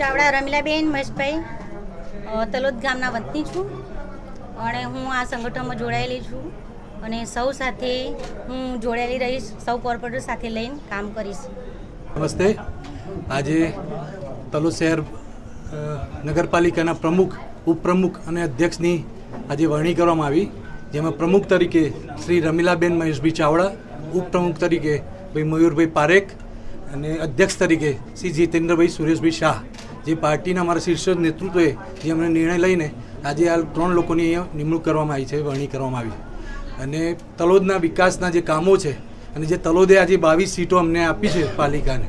ચાવડા રમીલાબેન, મહેશભાઈ તલોદ ગામના વતની છું અને હું આ સંગઠનમાં જોડાયેલી છું અને સૌ સાથે હું જોડાયેલી રહીશ, સૌ કોર્પોરેટર સાથે લઈને કામ કરીશ. નમસ્તે. આજે તલોદ શહેર નગરપાલિકાના પ્રમુખ, ઉપપ્રમુખ અને અધ્યક્ષની આજે વરણી કરવામાં આવી, જેમાં પ્રમુખ તરીકે શ્રી રમીલાબેન, મહેશભાઈ ચાવડા, ઉપપ્રમુખ તરીકે ભાઈ મયુરભાઈ પારેખ અને અધ્યક્ષ તરીકે શ્રી જીતેન્દ્રભાઈ સુરેશભાઈ શાહ. જે પાર્ટીના અમારા શીર્ષ નેતૃત્વએ જે અમને નિર્ણય લઈને આજે આ ત્રણ લોકોની અહીંયા નિમણૂક કરવામાં આવી છે, વરણી કરવામાં આવી છે. અને તલોદના વિકાસના જે કામો છે અને જે તલોદે આજે બાવીસ સીટો અમને આપી છે પાલિકાને,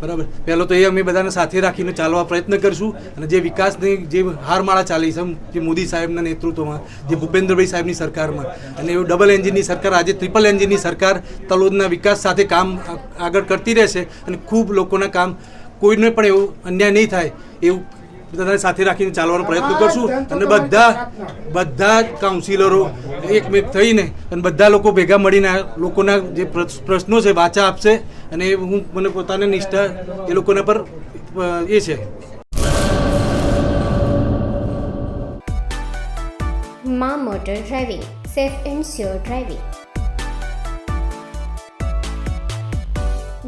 બરાબર? પહેલો તો એ અમે બધાને સાથે રાખીને ચાલવા પ્રયત્ન કરીશું અને જે વિકાસની જે હારમાળા ચાલી છે, જે મોદી સાહેબના નેતૃત્વમાં, જે ભૂપેન્દ્રભાઈ સાહેબની સરકારમાં અને એવું ડબલ એન્જિનની સરકાર, આજે ટ્રિપલ એન્જિનની સરકાર તલોદના વિકાસ સાથે કામ આગળ કરતી રહેશે અને ખૂબ લોકોના કામ કોઈને પણ એવું અન્યાય નહીં થાય એવું બધાને સાથે રાખીને ચાલવાનો પ્રયત્ન કરશું અને બધા બધા જ કાઉન્સિલરો એકમેક થઈને અને બધા લોકો ભેગા મળીને લોકોના જે પ્રશ- પ્રશ્નો છે વાચા આપશે અને એ હું મને પોતાને નિષ્ઠા એ લોકોના પર એ છે. મા motor driving safe and sure driving.